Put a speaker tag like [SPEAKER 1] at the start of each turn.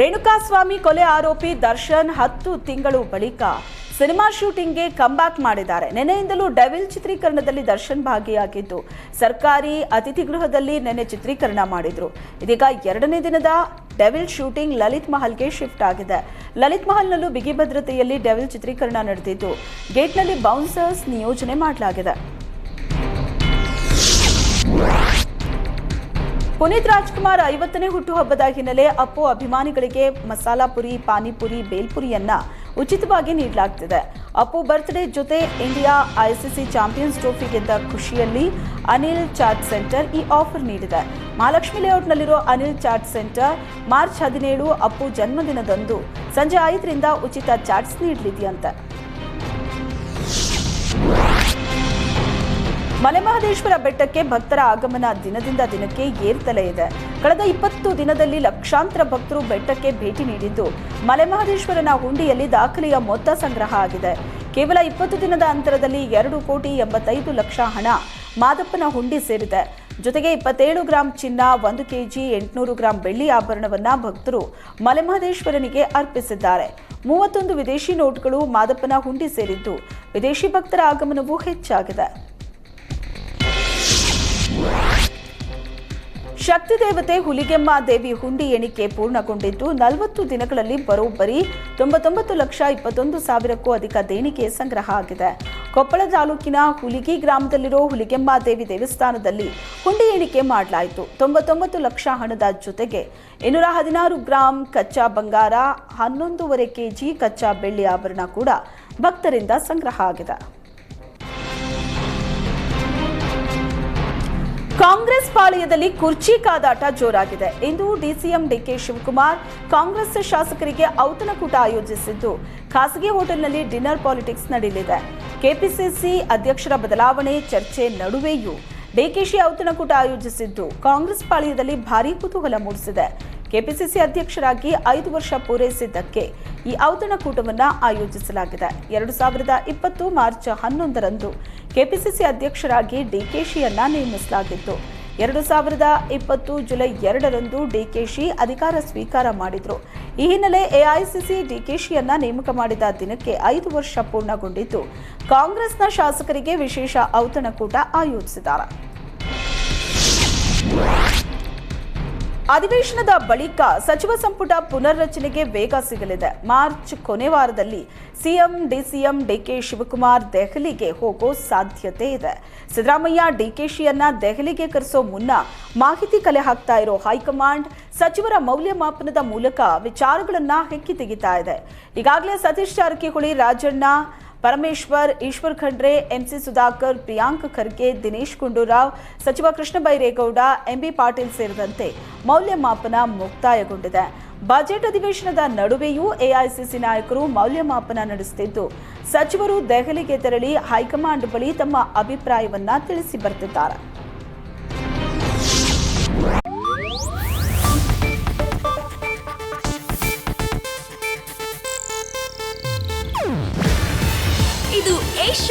[SPEAKER 1] ರೇಣುಕಾಸ್ವಾಮಿ ಕೊಲೆ ಆರೋಪಿ ದರ್ಶನ್ ಹತ್ತು ತಿಂಗಳು ಬಳಿಕ ಸಿನಿಮಾ ಶೂಟಿಂಗ್ಗೆ ಕಂಬ್ಯಾಕ್ ಮಾಡಿದ್ದಾರೆ. ನೆನೆಯಿಂದಲೂ ಡೆವಿಲ್ ಚಿತ್ರೀಕರಣದಲ್ಲಿ ದರ್ಶನ್ ಭಾಗಿಯಾಗಿದ್ದು, ಸರ್ಕಾರಿ ಅತಿಥಿ ಗೃಹದಲ್ಲಿ ನೆನೆ ಚಿತ್ರೀಕರಣ ಮಾಡಿದ್ರು. ಇದೀಗ ಎರಡನೇ ದಿನದ ಡೆವಿಲ್ ಶೂಟಿಂಗ್ ಲಲಿತ್ ಮಹಲ್ಗೆ ಶಿಫ್ಟ್ ಆಗಿದೆ. ಲಲಿತ್ ಮಹಲ್ನಲ್ಲೂ ಬಿಗಿ ಭದ್ರತೆಯಲ್ಲಿ ಡೆವಿಲ್ ಚಿತ್ರೀಕರಣ ನಡೆದಿದ್ದು, ಗೇಟ್ನಲ್ಲಿ ಬೌನ್ಸರ್ಸ್ ನಿಯೋಜನೆ ಮಾಡಲಾಗಿದೆ. ಪುನೀತ್ ರಾಜ್ಕುಮಾರ್ ಐವತ್ತನೇ ಹುಟ್ಟುಹಬ್ಬದ ಹಿನ್ನೆಲೆ ಅಪ್ಪು ಅಭಿಮಾನಿಗಳಿಗೆ ಮಸಾಲಾ ಪುರಿ, ಪಾನಿಪುರಿ, ಬೇಲ್ಪುರಿಯನ್ನ ಉಚಿತವಾಗಿ ನೀಡಲಾಗ್ತಿದೆ. ಅಪ್ಪು ಬರ್ತ್ಡೇ ಜೊತೆ ಇಂಡಿಯಾ ಐಸಿಸಿ ಚಾಂಪಿಯನ್ಸ್ ಟ್ರೋಫಿ ಗೆದ್ದ ಖುಷಿಯಲ್ಲಿ ಅನಿಲ್ ಚಾಟ್ ಸೆಂಟರ್ ಈ ಆಫರ್ ನೀಡಿದೆ. ಮಹಾಲಕ್ಷ್ಮಿ ಲೇಔಟ್ನಲ್ಲಿರೋ ಅನಿಲ್ ಚಾಟ್ ಸೆಂಟರ್ ಮಾರ್ಚ್ ಹದಿನೇಳು ಅಪ್ಪು ಜನ್ಮದಿನದಂದು ಸಂಜೆ ಐದರಿಂದ ಉಚಿತ ಚಾಟ್ಸ್ ನೀಡಲಿದೆಯಂತೆ. ಮಲೆಮಹದೇಶ್ವರ ಬೆಟ್ಟಕ್ಕೆ ಭಕ್ತರ ಆಗಮನ ದಿನದಿಂದ ದಿನಕ್ಕೆ ಏರ್ತಲೇ ಇದೆ. ಕಳೆದ ಇಪ್ಪತ್ತು ದಿನದಲ್ಲಿ ಲಕ್ಷಾಂತರ ಭಕ್ತರು ಬೆಟ್ಟಕ್ಕೆ ಭೇಟಿ ನೀಡಿದ್ದು ಮಲೆಮಹದೇಶ್ವರನ ಹುಂಡಿಯಲ್ಲಿ ದಾಖಲೆಯ ಮೊತ್ತ ಸಂಗ್ರಹ ಆಗಿದೆ. ಕೇವಲ ಇಪ್ಪತ್ತು ದಿನದ ಅಂತರದಲ್ಲಿ ಎರಡು ಕೋಟಿ ಎಂಬತ್ತೈದು ಲಕ್ಷ ಹಣ ಮಾದಪ್ಪನ ಹುಂಡಿ ಸೇರಿದೆ. ಜೊತೆಗೆ ಇಪ್ಪತ್ತೇಳು ಗ್ರಾಂ ಚಿನ್ನ, ಒಂದು ಕೆಜಿ, ಎಂಟುನೂರು ಗ್ರಾಂ ಬೆಳ್ಳಿ ಆಭರಣವನ್ನ ಭಕ್ತರು ಮಲೆಮಹದೇಶ್ವರನಿಗೆ ಅರ್ಪಿಸಿದ್ದಾರೆ. ಮೂವತ್ತೊಂದು ವಿದೇಶಿ ನೋಟ್ಗಳು ಮಾದಪ್ಪನ ಹುಂಡಿ ಸೇರಿದ್ದು, ವಿದೇಶಿ ಭಕ್ತರ ಆಗಮನವೂ ಹೆಚ್ಚಾಗಿದೆ. ಶಕ್ತಿ ದೇವತೆ ಹುಲಿಗೆಮ್ಮ ದೇವಿ ಹುಂಡಿ ಎಣಿಕೆ ಪೂರ್ಣಗೊಂಡಿದ್ದು ನಲವತ್ತು ದಿನಗಳಲ್ಲಿ ಬರೋಬ್ಬರಿ ತೊಂಬತ್ತೊಂಬತ್ತು ಲಕ್ಷ ಇಪ್ಪತ್ತೊಂದು ಸಾವಿರಕ್ಕೂ ಅಧಿಕ ದೇಣಿಗೆ ಸಂಗ್ರಹ ಆಗಿದೆ. ಕೊಪ್ಪಳ ತಾಲೂಕಿನ ಹುಲಿಗಿ ಗ್ರಾಮದಲ್ಲಿರೋ ಹುಲಿಗೆಮ್ಮ ದೇವಿ ದೇವಸ್ಥಾನದಲ್ಲಿ ಹುಂಡಿ ಎಣಿಕೆ ಮಾಡಲಾಯಿತು. ತೊಂಬತ್ತೊಂಬತ್ತು ಲಕ್ಷ ಹಣದ ಜೊತೆಗೆ ಇನ್ನೂರ ಹದಿನಾರು ಗ್ರಾಂ ಕಚ್ಚಾ ಬಂಗಾರ, ಹನ್ನೊಂದೂವರೆ ಕೆಜಿ ಕಚ್ಚಾ ಬೆಳ್ಳಿ ಆಭರಣ ಕೂಡ ಭಕ್ತರಿಂದ ಸಂಗ್ರಹ ಆಗಿದೆ. ಕಾಂಗ್ರೆಸ್ ಪಾಳಯದಲ್ಲಿ ಕುರ್ಚಿ ಕಾದಾಟ ಜೋರಾಗಿದೆ. ಇಂದು ಡಿಸಿಎಂ ಡಿಕೆ ಶಿವಕುಮಾರ್ ಕಾಂಗ್ರೆಸ್ ಶಾಸಕರಿಗೆ ಔತಣಕೂಟ ಆಯೋಜಿಸಿದ್ದು. ಖಾಸಗಿ ಹೋಟೆಲ್ನಲ್ಲಿ ಡಿನ್ನರ್ ಪಾಲಿಟಿಕ್ಸ್ ನಡೆಯಲಿದೆ. ಕೆಪಿಸಿಸಿ ಅಧ್ಯಕ್ಷರ ಬದಲಾವಣೆ, ಚರ್ಚೆ ನಡುವೆಯೂ ಡಿಕೆಶಿ ಔತಣಕೂಟ ಆಯೋಜಿಸಿದ್ದು. ಕಾಂಗ್ರೆಸ್ ಪಾಳಯದಲ್ಲಿ ಭಾರೀ ಕುತೂಹಲ ಮೂಡಿಸಿದೆ. ಕೆಪಿಸಿಸಿ ಅಧ್ಯಕ್ಷರಾಗಿ ಐದು ವರ್ಷ ಪೂರೈಸಿದ್ದಕ್ಕೆ ಈ ಔತಣಕೂಟವನ್ನು ಆಯೋಜಿಸಲಾಗಿದೆ. ಎರಡು ಸಾವಿರದ ಇಪ್ಪತ್ತು ಮಾರ್ಚ್ ಹನ್ನೊಂದರಂದು ಕೆಪಿಸಿಸಿ ಅಧ್ಯಕ್ಷರಾಗಿ ಡಿಕೆಶಿಯನ್ನ ನೇಮಿಸಲಾಗಿತ್ತು. ಎರಡು ಸಾವಿರದ ಇಪ್ಪತ್ತು ಜುಲೈ ಎರಡರಂದು ಡಿಕೆಶಿ ಅಧಿಕಾರ ಸ್ವೀಕಾರ ಮಾಡಿದ್ರು. ಈ ಹಿನ್ನೆಲೆ ಎಐಸಿಸಿ ಡಿಕೆಶಿಯನ್ನ ನೇಮಕ ಮಾಡಿದ ದಿನಕ್ಕೆ ಐದು ವರ್ಷ ಪೂರ್ಣಗೊಂಡಿದ್ದು. ಕಾಂಗ್ರೆಸ್ನ ಶಾಸಕರಿಗೆ ವಿಶೇಷ ಔತಣಕೂಟ ಆಯೋಜಿಸಿದ್ದಾರೆ. ಅಧಿವೇಶನದ ಬಳಿಕ ಸಚಿವ ಸಂಪುಟ ಪುನರ್ರಚನೆಗೆ ವೇಗ ಸಿಗಲಿದೆ. ಮಾರ್ಚ್ ಕೊನೆ ವಾರದಲ್ಲಿ ಸಿಎಂ, ಡಿಸಿಎಂ, ಡಿಕೆ ಶಿವಕುಮಾರ್ ದೆಹಲಿಗೆ ಹೋಗೋ ಸಾಧ್ಯತೆ ಇದೆ. ಸಿದ್ದರಾಮಯ್ಯ, ಡಿಕೆಶಿಯನ್ನ ದೆಹಲಿಗೆ ಕರೆಸೋ ಮುನ್ನ ಮಾಹಿತಿ ಕಲೆ ಹಾಕ್ತಾ ಇರೋ ಹೈಕಮಾಂಡ್ ಸಚಿವರ ಮೌಲ್ಯಮಾಪನದ ಮೂಲಕ ವಿಚಾರಗಳನ್ನ ಹೆಕ್ಕಿ ತೆಗಿತಾ ಇದೆ. ಈಗಾಗಲೇ ಸತೀಶ್ ಜಾರಕಿಹೊಳಿ, ರಾಜಣ್ಣ ಪರಮೇಶ್ವರ್, ಈಶ್ವರ್ ಖಂಡ್ರೆ ಎಂಸಿ ಸುಧಾಕರ್, ಪ್ರಿಯಾಂಕ್ ಖರ್ಗೆ, ದಿನೇಶ್ ಗುಂಡೂರಾವ್, ಸಚಿವ ಕೃಷ್ಣ ಬೈರೇಗೌಡ ಎಂಬಿ ಪಾಟೀಲ್ ಸೇರಿದಂತೆ ಮೌಲ್ಯಮಾಪನ ಮುಕ್ತಾಯಗೊಂಡಿದೆ. ಬಜೆಟ್ ಅಧಿವೇಶನದ ನಡುವೆಯೂ ಎಐಸಿಸಿ ನಾಯಕರು ಮೌಲ್ಯಮಾಪನ ನಡೆಸುತ್ತಿದ್ದು, ಸಚಿವರು ದೆಹಲಿಗೆ ತೆರಳಿ ಹೈಕಮಾಂಡ್ ಬಳಿ ತಮ್ಮ ಅಭಿಪ್ರಾಯವನ್ನ ತಿಳಿಸಿ ಬರ್ತಿದ್ದಾರೆ